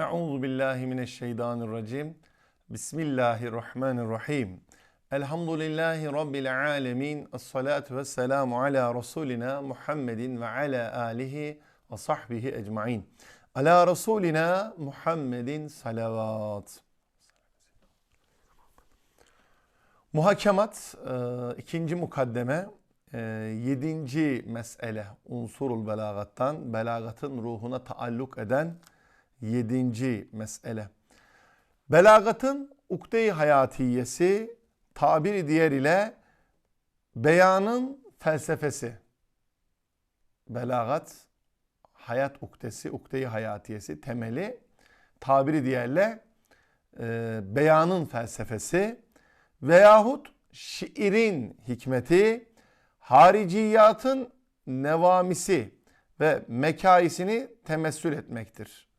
Euzu billahi mineşşeytanirracim. Bismillahirrahmanirrahim. Elhamdülillahi rabbil alamin. Essalatu vesselamu ala rasulina Muhammedin ve ala alihi ve sahbihi ecmaîn. Ala rasulina Muhammedin salavat. Muhakemat e, ikinci mukaddeme e, yedinci mesele unsurul belagattan belagatın ruhuna taalluk eden yedinci mesele. Belagatın ukde-i hayatiyesi tabiri diğer ile beyanın felsefesi. Belagat hayat uktesi, ukde-i hayatiyesi temeli tabiri diğerle e, beyanın felsefesi veyahut şiirin hikmeti hariciyatın nevamisi ve mekaisini temessül etmektir.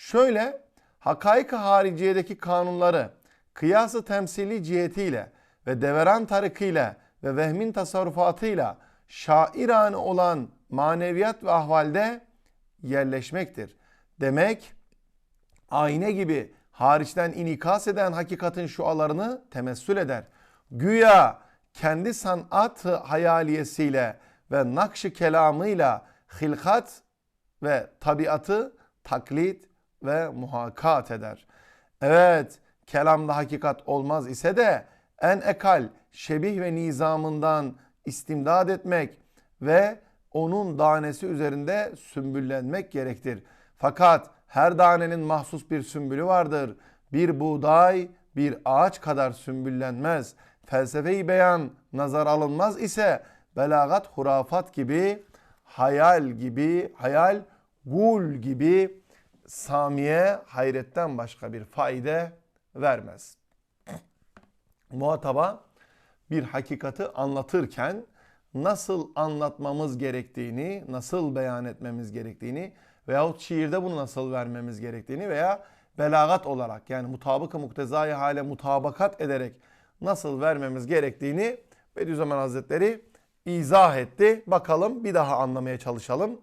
Şöyle hakaik-ı hariciyedeki kanunları kıyası temsili cihetiyle ve deveran tarikıyla ve vehmin tasarrufatıyla şairane olan maneviyat ve ahvalde yerleşmektir. Demek ayna gibi hariçten inikas eden hakikatin şualarını temessül eder. Güya kendi sanat hayaliyesiyle ve nakşı kelamıyla hilkat ve tabiatı taklit ve muhakat eder. Evet kelamda hakikat olmaz ise de en ekal şebih ve nizamından istimdad etmek ve onun danesi üzerinde sümbüllenmek gerektir. Fakat her danenin mahsus bir sümbülü vardır. Bir buğday bir ağaç kadar sümbüllenmez. Felsefe-i beyan nazar alınmaz ise belagat hurafat gibi, hayal gibi, hayal gul gibi Samiye hayretten başka bir faide vermez. Muhataba bir hakikati anlatırken nasıl anlatmamız gerektiğini, nasıl beyan etmemiz gerektiğini veyahut şiirde bunu nasıl vermemiz gerektiğini veya belagat olarak yani mutabık-ı muktezai hale mutabakat ederek nasıl vermemiz gerektiğini Bediüzzaman Hazretleri izah etti. Bakalım bir daha anlamaya çalışalım.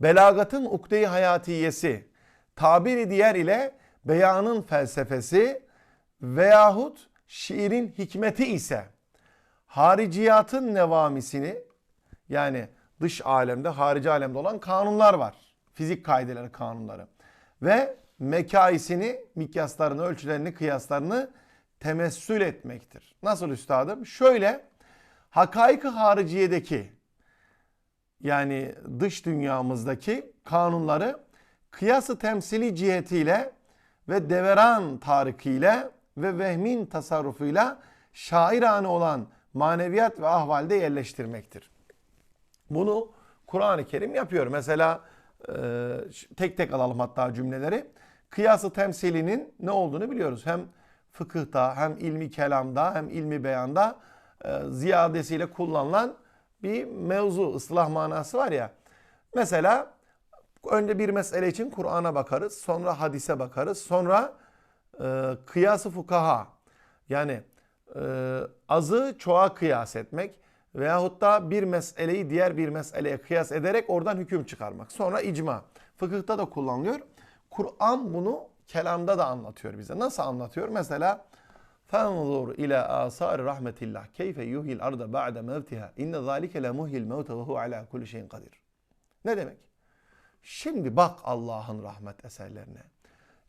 Belagatın ukde-i hayatiyesi, tabiri diğer ile beyanın felsefesi veyahut şiirin hikmeti ise hariciyatın nevamisini yani dış alemde, harici alemde olan kanunlar var. Fizik kaideleri, kanunları. Ve mekaisini, mikyaslarını, ölçülerini, kıyaslarını temessül etmektir. Nasıl üstadım? Şöyle, hakaik-ı hariciyedeki yani dış dünyamızdaki kanunları kıyası temsili cihetiyle ve deveran tarikiyle ve vehmin tasarrufuyla şairane olan maneviyat ve ahvalde yerleştirmektir. Bunu Kur'an-ı Kerim yapıyor. Mesela e, tek tek alalım hatta cümleleri. Kıyası temsilinin ne olduğunu biliyoruz. Hem fıkıhta hem ilmi kelamda hem ilmi beyanda e, ziyadesiyle kullanılan bir mevzu, ıslah manası var ya. Mesela önce bir mesele için Kur'an'a bakarız, sonra hadise bakarız, sonra e, kıyası fukaha yani e, azı çoğa kıyas etmek veyahut da bir meseleyi diğer bir meseleye kıyas ederek oradan hüküm çıkarmak. Sonra icma. Fıkıhta da kullanılıyor. Kur'an bunu kelamda da anlatıyor bize. Nasıl anlatıyor? Mesela فَانْظُرْ اِلَى آثَارِ رَحْمَةِ اللّٰهِ كَيْفَ يُهِي الْاَرْضَ بَعْدَ مَوْتِهَا اِنَّ ذَٰلِكَ لَمُهِي الْمَوْتَ وَهُوَ عَلَى كُلِّ شَيْءٍ قَدِيرٌ Ne demek? Şimdi bak Allah'ın rahmet eserlerine.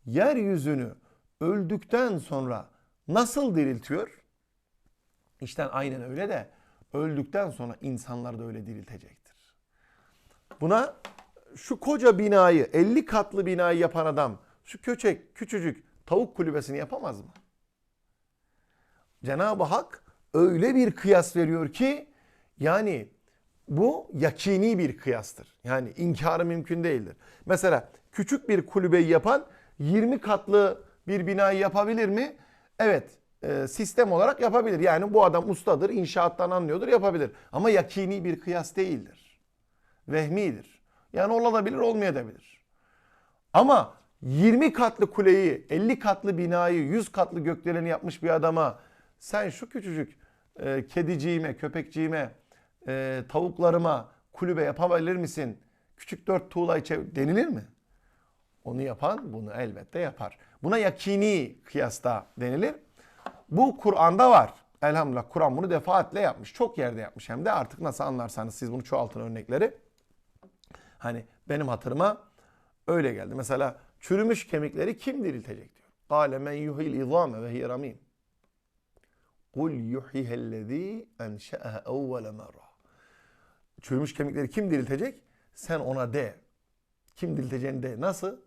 Yeryüzünü öldükten sonra nasıl diriltiyor? İşte aynen öyle de öldükten sonra insanlar da öyle diriltecektir. Buna şu koca binayı 50 katlı binayı yapan adam şu köçek küçücük tavuk kulübesini yapamaz mı? Cenab-ı Hak öyle bir kıyas veriyor ki yani bu yakini bir kıyastır. Yani inkarı mümkün değildir. Mesela küçük bir kulübeyi yapan 20 katlı bir binayı yapabilir mi? Evet e, sistem olarak yapabilir. Yani bu adam ustadır, inşaattan anlıyordur, yapabilir. Ama yakini bir kıyas değildir. Vehmidir. Yani olabilir, olmayabilir. Ama 20 katlı kuleyi, 50 katlı binayı, 100 katlı gökdeleni yapmış bir adama sen şu küçücük e, kediciğime, köpekciğime, e, tavuklarıma kulübe yapabilir misin? Küçük dört tuğla içe denilir mi? Onu yapan bunu elbette yapar. Buna yakini kıyasta denilir. Bu Kur'an'da var. Elhamdülillah Kur'an bunu defaatle yapmış. Çok yerde yapmış hem de artık nasıl anlarsanız siz bunu çoğaltın örnekleri. Hani benim hatırıma öyle geldi. Mesela çürümüş kemikleri kim diriltecek diyor. Kâle men yuhil izâme ve hiye. Kul yuhihellezî enşe'ehe evvele merra. Çürümüş kemikleri kim diriltecek? Sen ona de. Kim dirilteceğini de. Nasıl?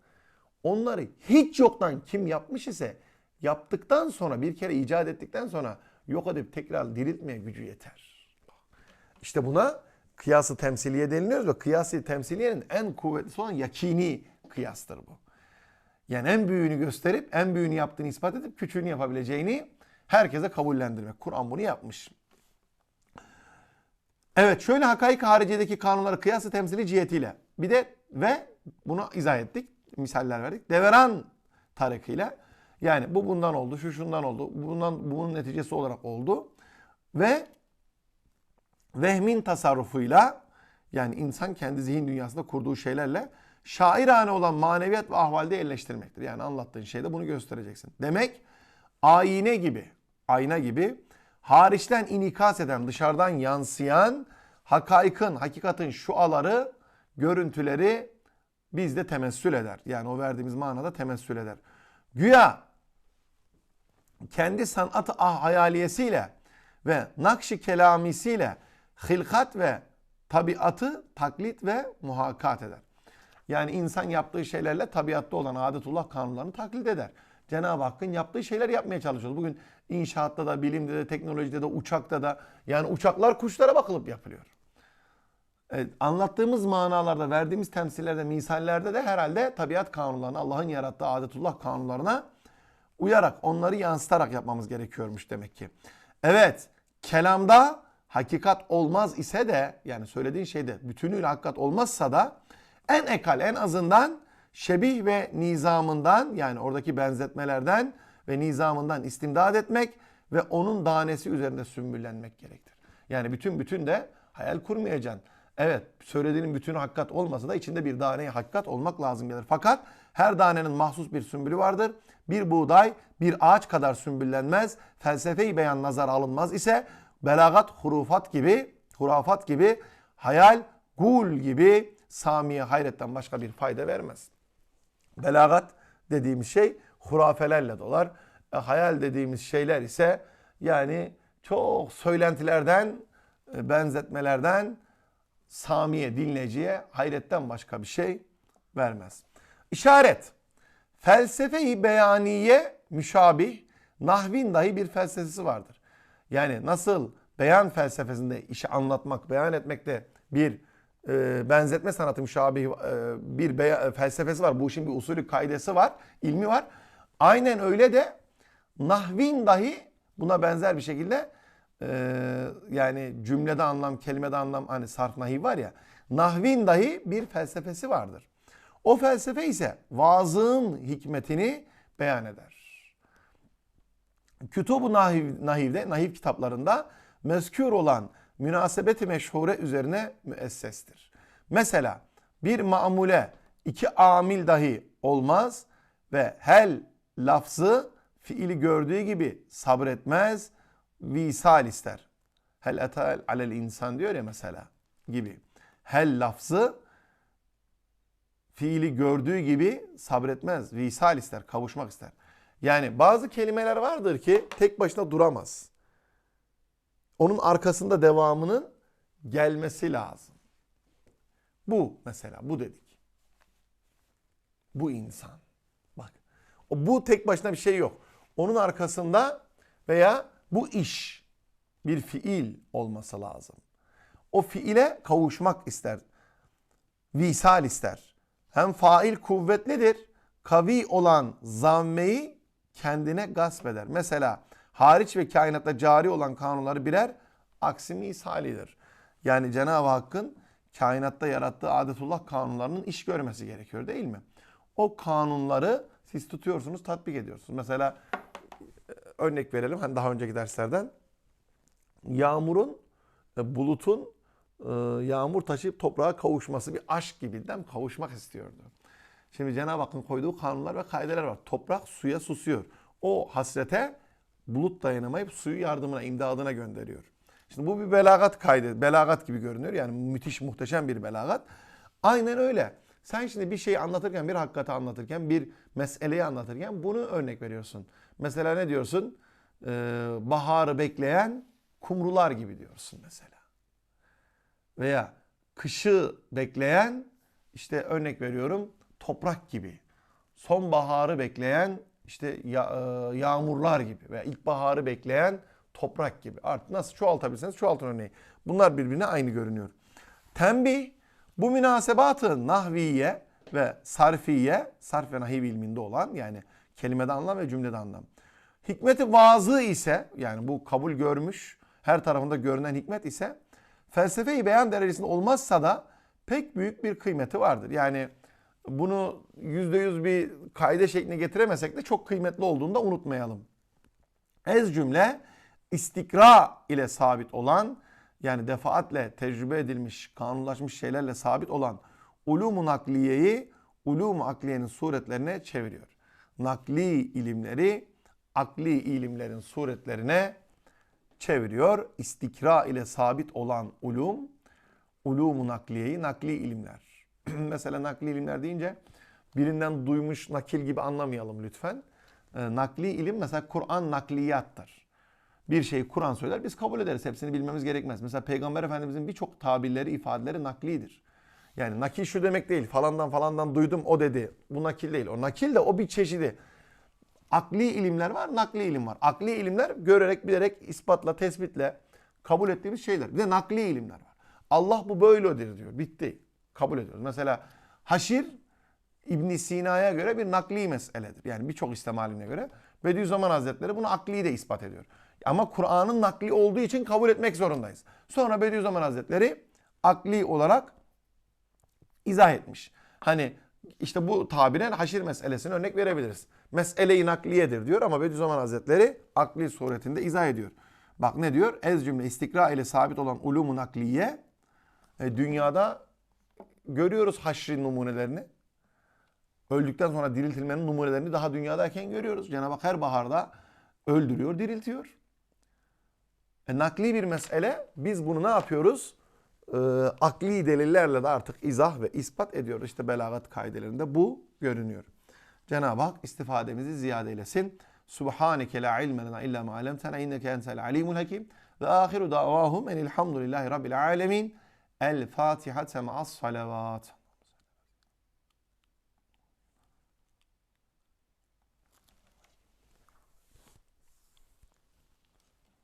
Onları hiç yoktan kim yapmış ise yaptıktan sonra bir kere icat ettikten sonra yok edip tekrar diriltmeye gücü yeter. İşte buna kıyası temsiliye deniliyor ve kıyası temsiliyenin en kuvvetlisi olan yakini kıyastır bu. Yani en büyüğünü gösterip en büyüğünü yaptığını ispat edip küçüğünü yapabileceğini herkese kabullendirmek. Kur'an bunu yapmış. Evet şöyle hakaik hariciyedeki kanunları kıyası temsili cihetiyle bir de ve bunu izah ettik. Misaller verdik. Deveran tarikıyla yani bu bundan oldu, şu şundan oldu, bundan bunun neticesi olarak oldu ve vehmin tasarrufuyla yani insan kendi zihin dünyasında kurduğu şeylerle şairane olan maneviyat ve ahvalde yerleştirmektir. Yani anlattığın şeyde bunu göstereceksin. Demek ayine gibi, ayna gibi hariçten inikas eden, dışarıdan yansıyan hakaikın, hakikatin şuaları, görüntüleri bizde temessül eder. Yani o verdiğimiz manada temessül eder. Güya kendi sanat ah hayaliyesiyle ve nakşi kelamisiyle hilkat ve tabiatı taklit ve muhakkat eder. Yani insan yaptığı şeylerle tabiatta olan adetullah kanunlarını taklit eder. Cenab-ı Hakk'ın yaptığı şeyler yapmaya çalışıyoruz. Bugün inşaatta da, bilimde de, teknolojide de, uçakta da yani uçaklar kuşlara bakılıp yapılıyor. Evet, anlattığımız manalarda, verdiğimiz temsillerde, misallerde de herhalde tabiat kanunlarına, Allah'ın yarattığı adetullah kanunlarına uyarak, onları yansıtarak yapmamız gerekiyormuş demek ki. Evet, kelamda hakikat olmaz ise de, yani söylediğin şeyde bütünüyle hakikat olmazsa da en ekal, en azından şebih ve nizamından yani oradaki benzetmelerden ve nizamından istimdad etmek ve onun danesi üzerinde sümbüllenmek gerektir. Yani bütün bütün de hayal kurmayacaksın. Evet söylediğinin bütün hakikat olmasa da içinde bir daneye hakikat olmak lazım gelir. Fakat her danenin mahsus bir sümbülü vardır. Bir buğday bir ağaç kadar sümbüllenmez. Felsefeyi beyan nazar alınmaz ise belagat hurufat gibi, hurafat gibi, hayal, gul gibi Samiye hayretten başka bir fayda vermez. Belagat dediğimiz şey hurafelerle dolar. E, hayal dediğimiz şeyler ise yani çok söylentilerden, e, benzetmelerden Samiye dinleyiciye hayretten başka bir şey vermez. İşaret. Felsefe-i beyaniye müşabih, nahvin dahi bir felsefesi vardır. Yani nasıl beyan felsefesinde işi anlatmak, beyan etmekte bir e, benzetme sanatı müşabih e, bir beya, felsefesi var. Bu işin bir usulü kaidesi var, ilmi var. Aynen öyle de nahvin dahi buna benzer bir şekilde e, yani cümlede anlam, kelimede anlam hani sarf nahiv var ya. Nahvin dahi bir felsefesi vardır. O felsefe ise vaazın hikmetini beyan eder. Kütub-u Nahiv, Nahiv'de, Nahiv kitaplarında mezkür olan münasebeti meşhure üzerine müessestir. Mesela bir mamule iki amil dahi olmaz ve hel lafzı fiili gördüğü gibi sabretmez, visal ister. Hel etel alel insan diyor ya mesela gibi. Hel lafzı fiili gördüğü gibi sabretmez, visal ister, kavuşmak ister. Yani bazı kelimeler vardır ki tek başına duramaz. Onun arkasında devamının gelmesi lazım. Bu mesela, bu dedik. Bu insan. Bak, bu tek başına bir şey yok. Onun arkasında veya bu iş bir fiil olması lazım. O fiile kavuşmak ister. Visal ister. Hem fail kuvvetlidir. Kavi olan zammeyi kendine gasp eder. Mesela hariç ve kainatta cari olan kanunları birer aksi misalidir. Yani Cenab-ı Hakk'ın kainatta yarattığı adetullah kanunlarının iş görmesi gerekiyor değil mi? O kanunları siz tutuyorsunuz, tatbik ediyorsunuz. Mesela e, örnek verelim hani daha önceki derslerden. Yağmurun, e, bulutun e, yağmur taşıyıp toprağa kavuşması bir aşk gibi değil mi? Kavuşmak istiyordu. Şimdi Cenab-ı Hakk'ın koyduğu kanunlar ve kaideler var. Toprak suya susuyor. O hasrete bulut dayanamayıp suyu yardımına, imdadına gönderiyor. Şimdi bu bir belagat kaydı, belagat gibi görünüyor. Yani müthiş, muhteşem bir belagat. Aynen öyle. Sen şimdi bir şeyi anlatırken, bir hakikati anlatırken, bir meseleyi anlatırken bunu örnek veriyorsun. Mesela ne diyorsun? Ee, baharı bekleyen kumrular gibi diyorsun mesela. Veya kışı bekleyen işte örnek veriyorum toprak gibi. Sonbaharı bekleyen işte ya- e, yağmurlar gibi veya ilkbaharı bekleyen toprak gibi. Artık nasıl çoğaltabilirseniz çoğaltın örneği. Bunlar birbirine aynı görünüyor. Tembih bu münasebatı nahviye ve sarfiye, sarf ve nahiv ilminde olan yani kelimede anlam ve cümlede anlam. Hikmeti vazı ise yani bu kabul görmüş her tarafında görünen hikmet ise felsefe-i beyan derecesinde olmazsa da pek büyük bir kıymeti vardır. Yani bunu yüzde yüz bir kaide şekline getiremesek de çok kıymetli olduğunu da unutmayalım. Ez cümle istikra ile sabit olan yani defaatle tecrübe edilmiş, kanunlaşmış şeylerle sabit olan ulum-u nakliyeyi ulum-u akliyenin suretlerine çeviriyor. Nakli ilimleri akli ilimlerin suretlerine çeviriyor. İstikra ile sabit olan ulum, ulum-u nakliyeyi nakli ilimler. Mesela nakli ilimler deyince birinden duymuş nakil gibi anlamayalım lütfen. Ee, nakli ilim mesela Kur'an nakliyattır. Bir şeyi Kur'an söyler biz kabul ederiz. Hepsini bilmemiz gerekmez. Mesela Peygamber Efendimizin birçok tabirleri, ifadeleri naklidir. Yani nakil şu demek değil. Falandan falandan duydum o dedi. Bu nakil değil. O nakil de o bir çeşidi. Akli ilimler var, nakli ilim var. Akli ilimler görerek, bilerek, ispatla, tespitle kabul ettiğimiz şeyler. Bir de nakli ilimler var. Allah bu böyledir diyor. Bitti. Kabul ediyoruz. Mesela haşir İbn Sina'ya göre bir nakli meseledir. Yani birçok İslam alimine göre. Bediüzzaman Hazretleri bunu akli de ispat ediyor. Ama Kur'an'ın nakli olduğu için kabul etmek zorundayız. Sonra Bediüzzaman Hazretleri akli olarak izah etmiş. Hani işte bu tabiren haşir meselesini örnek verebiliriz. Mesele-i nakliyedir diyor ama Bediüzzaman Hazretleri akli suretinde izah ediyor. Bak ne diyor? Ez cümle istikra ile sabit olan ulumu nakliye e, dünyada görüyoruz haşrin numunelerini. Öldükten sonra diriltilmenin numunelerini daha dünyadayken görüyoruz. Cenab-ı Hak her baharda öldürüyor, diriltiyor. E, nakli bir mesele. Biz bunu ne yapıyoruz? E, akli delillerle de artık izah ve ispat ediyoruz. İşte belagat kaidelerinde bu görünüyor. Cenab-ı Hak istifademizi ziyade eylesin. Subhaneke la ilme lena illa ma alemtena inneke entel alimul hakim. Ve ahiru davahum enilhamdülillahi rabbil alemin. El Fatiha ma'as salavat.